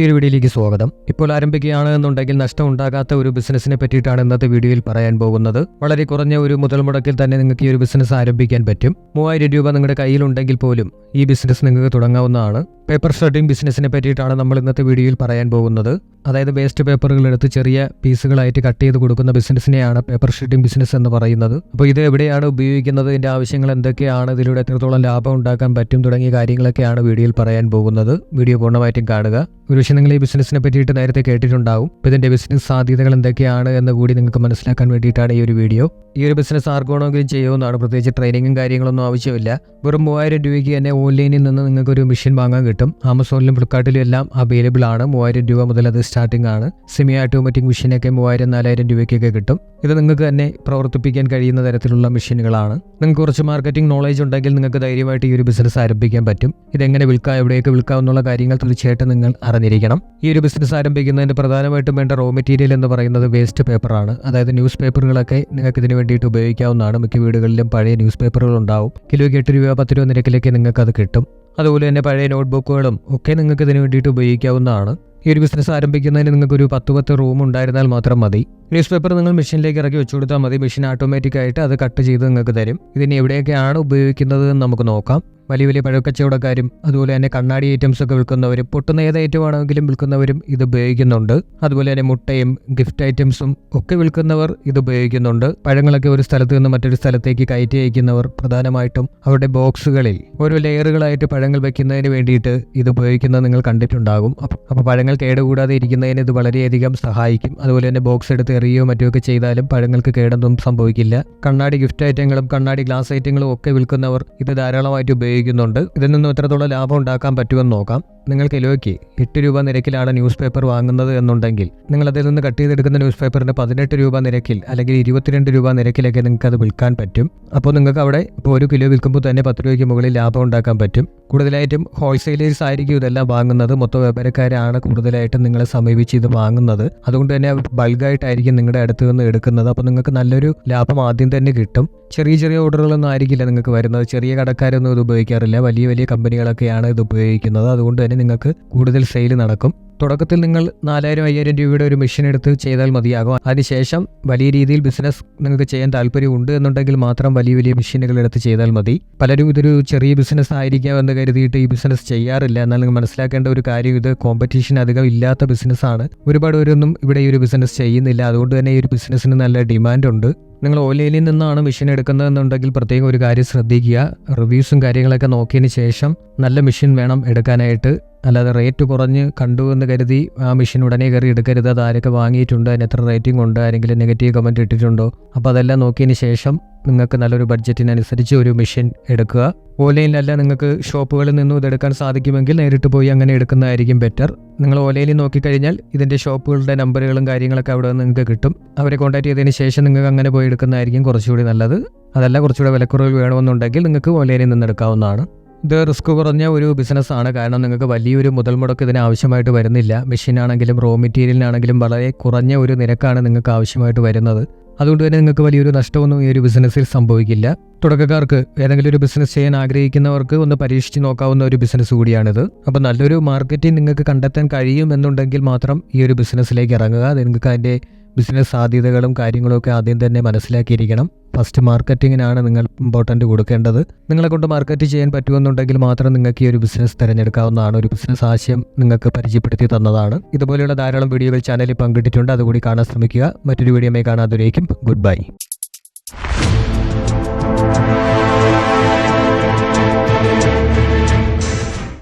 പുതിയൊരു വീഡിയോയിലേക്ക് സ്വാഗതം. ഇപ്പോൾ ആരംഭിക്കുകയാണ് എന്നുണ്ടെങ്കിൽ നഷ്ടം ഉണ്ടാകാത്ത ഒരു ബിസിനസിനെ പറ്റിയിട്ടാണ് ഇന്നത്തെ വീഡിയോയിൽ പറയാൻ പോകുന്നത്. വളരെ കുറഞ്ഞ ഒരു മുതൽ മുടക്കിൽ തന്നെ നിങ്ങൾക്ക് ഈ ഒരു ബിസിനസ് ആരംഭിക്കാൻ പറ്റും. മൂവായിരം രൂപ നിങ്ങളുടെ കയ്യിലുണ്ടെങ്കിൽ പോലും ഈ ബിസിനസ് നിങ്ങൾക്ക് തുടങ്ങാവുന്നതാണ്. പേപ്പർ ഷ്രെഡിംഗ് ബിസിനസിനെ പറ്റിയിട്ടാണ് നമ്മൾ ഇന്നത്തെ വീഡിയോയിൽ പറയാൻ പോകുന്നത്. അതായത് വേസ്റ്റ് പേപ്പറുകൾ എടുത്ത് ചെറിയ പീസുകളായിട്ട് കട്ട് ചെയ്ത് കൊടുക്കുന്ന ബിസിനസ്സിനെയാണ് പേപ്പർ ഷീറ്റിംഗ് ബിസിനസ് എന്ന് പറയുന്നത്. അപ്പോൾ ഇത് എവിടെയാണ് ഉപയോഗിക്കുന്നത് ഇതിന്റെ ആവശ്യങ്ങൾ എന്തൊക്കെയാണ്? ഇതിലൂടെ എത്രത്തോളം ലാഭം ഉണ്ടാക്കാൻ പറ്റും? തുടങ്ങിയ കാര്യങ്ങളൊക്കെയാണ് വീഡിയോയിൽ പറയാൻ പോകുന്നത്. വീഡിയോ പൂർണമായിട്ടും കാണുക. ഒരുപക്ഷെ നിങ്ങൾ ഈ ബിസിനസ്സിനെ പറ്റിയിട്ട് നേരത്തെ കേട്ടിട്ടുണ്ടാവും. അപ്പോൾ ഇതിന്റെ ബിസിനസ് സാധ്യതകൾ എന്തൊക്കെയാണ് എന്ന് കൂടി നിങ്ങൾക്ക് മനസ്സിലാക്കാൻ വേണ്ടിയിട്ടാണ് ഈ ഒരു വീഡിയോ. ഈ ഒരു ബിസിനസ് ആർക്കാണെങ്കിലും ചെയ്യുമെന്നാണ് പ്രത്യേകിച്ച് ട്രെയിനിങ്ങും കാര്യങ്ങളൊന്നും ആവശ്യമില്ല. വെറും മൂവായിരം രൂപയ്ക്ക് തന്നെ ഓൺലൈനിൽ നിന്ന് നിങ്ങൾക്ക് ഒരു മെഷീൻ വാങ്ങാൻ കിട്ടും. ആമസോണിലും ഫ്ലിപ്കാർട്ടിലും എല്ലാം അവൈലബിൾ ആണ്. മൂവായിരം രൂപ മുതൽ അത് സ്റ്റാർട്ടിംഗ് ആണ്. സെമി ഓട്ടോമാറ്റിക് മെഷീനൊക്കെ മൂവായിരം നാലായിരം രൂപയ്ക്കൊക്കെ കിട്ടും. ഇത് നിങ്ങൾക്ക് തന്നെ പ്രവർത്തിപ്പിക്കാൻ കഴിയുന്ന തരത്തിലുള്ള മെഷീനുകളാണ്. നിങ്ങൾക്ക് കുറച്ച് മാർക്കറ്റിംഗ് നോളേജ് ഉണ്ടെങ്കിൽ നിങ്ങൾക്ക് ധൈര്യമായിട്ട് ഈ ഒരു ബിസിനസ് ആരംഭിക്കാൻ പറ്റും. ഇതെങ്ങനെ വിൽക്കാം എവിടെയൊക്കെ വിൽക്കാം എന്നുള്ള കാര്യങ്ങൾ തീർച്ചയായിട്ടും നിങ്ങൾ അറിഞ്ഞിരിക്കണം ഈ ഒരു ബിസിനസ് ആരംഭിക്കുന്നതിന് പ്രധാനമായിട്ടും വേണ്ട റോ മെറ്റീരിയൽ എന്ന് പറയുന്നത് വേസ്റ്റ് പേപ്പറാണ് അതായത് ന്യൂസ് പേപ്പറുകളൊക്കെ നിങ്ങൾക്ക് ഇതിന് വേണ്ടിയിട്ട് ഉപയോഗിക്കാവുന്നതാണ്. മിക്ക വീടുകളിലും പഴയ ന്യൂസ് പേപ്പറുകൾ ഉണ്ടാവും. കിലോയ്ക്ക് എട്ട് രൂപ പത്ത് രൂപ നിരക്കിലേക്ക് നിങ്ങൾക്ക് അത് കിട്ടും. അതുപോലെ തന്നെ പഴയ നോട്ട്ബുക്കുകളും ഒക്കെ നിങ്ങൾക്ക് ഇതിന് വേണ്ടിയിട്ട് ഉപയോഗിക്കാവുന്നതാണ്. ഈ ഒരു ബിസിനസ് ആരംഭിക്കുന്നതിന് നിങ്ങൾക്ക് ഒരു പത്ത് പത്ത് റൂം ഉണ്ടായിരുന്നാൽ മാത്രം മതി. ന്യൂസ് പേപ്പർ നിങ്ങൾ മെഷീനിലേക്ക് ഇറക്കി വെച്ചു കൊടുത്താൽ മതി. മെഷീൻ ഓട്ടോമാറ്റിക് ആയിട്ട് അത് കട്ട് ചെയ്ത് നിങ്ങൾക്ക് തരും. ഇതിന് എവിടെയൊക്കെയാണ് ഉപയോഗിക്കുന്നത് എന്ന് നമുക്ക് നോക്കാം. വലിയ വലിയ പഴക്കച്ചവടക്കാരും അതുപോലെ തന്നെ കണ്ണാടി ഐറ്റംസ് ഒക്കെ വിൽക്കുന്നവരും പൊട്ടുന്ന ഏത് ഐറ്റം ആണെങ്കിലും വിൽക്കുന്നവരും ഇത് ഉപയോഗിക്കുന്നുണ്ട്. അതുപോലെ തന്നെ മുട്ടയും ഗിഫ്റ്റ് ഐറ്റംസും ഒക്കെ വിൽക്കുന്നവർ ഇത് ഉപയോഗിക്കുന്നുണ്ട്. പഴങ്ങളൊക്കെ ഒരു സ്ഥലത്ത് നിന്ന് മറ്റൊരു സ്ഥലത്തേക്ക് കയറ്റി അയക്കുന്നവർ പ്രധാനമായിട്ടും അവരുടെ ബോക്സുകളിൽ ഓരോ ലെയറുകളായിട്ട് പഴങ്ങൾ വെക്കുന്നതിന് വേണ്ടിയിട്ട് ഇത് ഉപയോഗിക്കുന്നത് നിങ്ങൾ കണ്ടിട്ടുണ്ടാകും. അപ്പോൾ പഴങ്ങൾ കേടുകൂടാതെ ഇരിക്കുന്നതിന് ഇത് വളരെയധികം സഹായിക്കും. അതുപോലെ തന്നെ ബോക്സ് എടുത്ത് എറിയോ മറ്റോ ഒക്കെ ചെയ്താലും പഴങ്ങൾക്ക് കേടൊന്നും സംഭവിക്കില്ല. കണ്ണാടി ഗിഫ്റ്റ് ഐറ്റങ്ങളും കണ്ണാടി ഗ്ലാസ് ഐറ്റങ്ങളും ഒക്കെ വിൽക്കുന്നവർ ഇത് ധാരാളമായിട്ട് ഉപയോഗിക്കുന്നുണ്ട്. ഇതിൽ നിന്നും എത്രത്തോളം ലാഭം ഉണ്ടാക്കാൻ പറ്റുമെന്ന് നോക്കാം. നിങ്ങൾ കിലോയ്ക്ക് എട്ട് രൂപ നിരക്കിലാണ് ന്യൂസ് പേപ്പർ വാങ്ങുന്നത് എന്നുണ്ടെങ്കിൽ നിങ്ങൾ അതിൽ നിന്ന് കട്ട് ചെയ്തെടുക്കുന്ന ന്യൂസ് പേപ്പറിന് പതിനെട്ട് രൂപ നിരക്കിൽ അല്ലെങ്കിൽ ഇരുപത്തിരണ്ട് രൂപ നിരക്കിലൊക്കെ നിങ്ങൾക്ക് അത് വിൽക്കാൻ പറ്റും. അപ്പോൾ നിങ്ങൾക്ക് അവിടെ ഇപ്പോൾ ഒരു കിലോ വിൽക്കുമ്പോൾ തന്നെ പത്ത് രൂപയ്ക്ക് മുകളിൽ ലാഭം ഉണ്ടാക്കാൻ പറ്റും. കൂടുതലായിട്ടും ഹോൾസെയിലേഴ്സ് ആയിരിക്കും ഇതെല്ലാം വാങ്ങുന്നത്. മൊത്തം വ്യാപാരക്കാരാണ് കൂടുതലായിട്ടും നിങ്ങളെ സമീപിച്ച് ഇത് വാങ്ങുന്നത്. അതുകൊണ്ട് തന്നെ ബൾഗായിട്ടായിരിക്കും നിങ്ങളുടെ അടുത്ത് നിന്ന് എടുക്കുന്നത്. അപ്പോൾ നിങ്ങൾക്ക് നല്ലൊരു ലാഭം ആദ്യം തന്നെ കിട്ടും. ചെറിയ ചെറിയ ഓർഡറുകളൊന്നും ആയിരിക്കില്ല നിങ്ങൾക്ക് വരുന്നത്. ചെറിയ കടക്കാരൊന്നും ഇത് ഉപയോഗിക്കാറില്ല. വലിയ വലിയ കമ്പനികളൊക്കെയാണ് ഇത് ഉപയോഗിക്കുന്നത്. അതുകൊണ്ട് തന്നെ നിങ്ങൾക്ക് കൂടുതൽ സെയിൽ നടക്കും. തുടക്കത്തിൽ നിങ്ങൾ നാലായിരം അയ്യായിരം രൂപയുടെ ഒരു മെഷീൻ എടുത്ത് ചെയ്താൽ മതിയാകും. അതിനുശേഷം വലിയ രീതിയിൽ ബിസിനസ് നിങ്ങൾക്ക് ചെയ്യാൻ താല്പര്യമുണ്ട് എന്നുണ്ടെങ്കിൽ മാത്രം വലിയ വലിയ മെഷീനുകൾ എടുത്ത് ചെയ്താൽ മതി. പലരും ഇതൊരു ചെറിയ ബിസിനസ് ആയിരിക്കാം എന്ന് കരുതിയിട്ട് ഈ ബിസിനസ് ചെയ്യാറില്ല. എന്നാൽ നിങ്ങൾ മനസ്സിലാക്കേണ്ട ഒരു കാര്യം ഇത് കോമ്പറ്റീഷൻ അധികം ഇല്ലാത്ത ബിസിനസ്സാണ് ഒരുപാട് പേരൊന്നും ഇവിടെ ഈ ഒരു ബിസിനസ് ചെയ്യുന്നില്ല. അതുകൊണ്ട് തന്നെ ഈ ഒരു ബിസിനസ്സിന് നല്ല ഡിമാൻഡ് ഉണ്ട്. നിങ്ങൾ ഓൺലൈനിൽ നിന്നാണ് മെഷീൻ എടുക്കുന്നതെന്നുണ്ടെങ്കിൽ പ്രത്യേകം ഒരു കാര്യം ശ്രദ്ധിക്കുക. റിവ്യൂസും കാര്യങ്ങളൊക്കെ നോക്കിയതിന് ശേഷം നല്ല മെഷീൻ വേണം എടുക്കാനായിട്ട്. അല്ലാതെ റേറ്റ് കുറഞ്ഞ് കണ്ടു എന്ന് കരുതി ആ മെഷീൻ ഉടനെ കയറി എടുക്കരുത്. അത് ആരൊക്കെ വാങ്ങിയിട്ടുണ്ട് അതിന് എത്ര റേറ്റിംഗ് ഉണ്ട് ആരെങ്കിലും നെഗറ്റീവ് കമന്റ് ഇട്ടിട്ടുണ്ടോ? അപ്പോൾ അതെല്ലാം നോക്കിയതിന് ശേഷം നിങ്ങൾക്ക് നല്ലൊരു ബഡ്ജറ്റിനനുസരിച്ച് ഒരു മെഷീൻ എടുക്കുക. ഓൺലൈനിലല്ല നിങ്ങൾക്ക് ഷോപ്പുകളിൽ നിന്നും ഇതെടുക്കാൻ സാധിക്കുമെങ്കിൽ നേരിട്ട് പോയി അങ്ങനെ എടുക്കുന്നതായിരിക്കും ബെറ്റർ നിങ്ങൾ ഓൺലൈനിൽ നോക്കിക്കഴിഞ്ഞാൽ ഇതിന്റെ ഷോപ്പുകളുടെ നമ്പറുകളും കാര്യങ്ങളൊക്കെ അവിടെ നിന്ന് നിങ്ങൾക്ക് കിട്ടും. അവരെ കോൺടാക്ട് ചെയ്തതിന് ശേഷം നിങ്ങൾക്ക് അങ്ങനെ പോയി എടുക്കുന്നതായിരിക്കും കുറച്ചുകൂടി നല്ലത്. അതല്ല കുറച്ചുകൂടെ വിലക്കുറവ് വേണമെന്നുണ്ടെങ്കിൽ നിങ്ങൾക്ക് ഓൺലൈനിൽ നിന്ന് എടുക്കാവുന്നതാണ്. ഇത് റിസ്ക് കുറഞ്ഞ ഒരു ബിസിനസ്സാണ് കാരണം നിങ്ങൾക്ക് വലിയൊരു മുതൽ മുടക്ക് ഇതിന് ആവശ്യമായിട്ട് വരുന്നില്ല. മെഷീനാണെങ്കിലും റോ മെറ്റീരിയലിനാണെങ്കിലും വളരെ കുറഞ്ഞ ഒരു നിരക്കാണ് നിങ്ങൾക്ക് ആവശ്യമായിട്ട് വരുന്നത്. അതുകൊണ്ട് തന്നെ നിങ്ങൾക്ക് വലിയൊരു നഷ്ടമൊന്നും ഈ ഒരു ബിസിനസ്സിൽ സംഭവിക്കില്ല. തുടക്കക്കാർക്ക് ഏതെങ്കിലും ഒരു ബിസിനസ് ചെയ്യാൻ ആഗ്രഹിക്കുന്നവർക്ക് ഒന്ന് പരീക്ഷിച്ച് നോക്കാവുന്ന ഒരു ബിസിനസ് കൂടിയാണിത്. അപ്പോൾ നല്ലൊരു മാർക്കറ്റിംഗ് നിങ്ങൾക്ക് കണ്ടെത്താൻ കഴിയും എന്നുണ്ടെങ്കിൽ മാത്രം ഈ ഒരു ബിസിനസ്സിലേക്ക് ഇറങ്ങുക. നിങ്ങൾക്ക് അതിന്റെ ബിസിനസ് സാധ്യതകളും കാര്യങ്ങളും ഒക്കെ ആദ്യം തന്നെ മനസ്സിലാക്കിയിരിക്കണം. ഫസ്റ്റ് മാർക്കറ്റിങ്ങിനാണ് നിങ്ങൾ ഇമ്പോർട്ടന്റ് കൊടുക്കേണ്ടത്. നിങ്ങളെ കൊണ്ട് മാർക്കറ്റ് ചെയ്യാൻ പറ്റുമെന്നുണ്ടെങ്കിൽ മാത്രം നിങ്ങൾക്ക് ഈ ഒരു ബിസിനസ് തിരഞ്ഞെടുക്കാവുന്നതാണ്. ഒരു ബിസിനസ് ആശയം നിങ്ങൾക്ക് പരിചയപ്പെടുത്തി തന്നതാണ്. ഇതുപോലെയുള്ള ധാരാളം വീഡിയോകൾ ചാനലിൽ പങ്കിട്ടിട്ടുണ്ട്. അതുകൂടി കാണാൻ ശ്രമിക്കുക. മറ്റൊരു വീഡിയോമായി കാണാതിരിക്കും ഗുഡ് ബൈ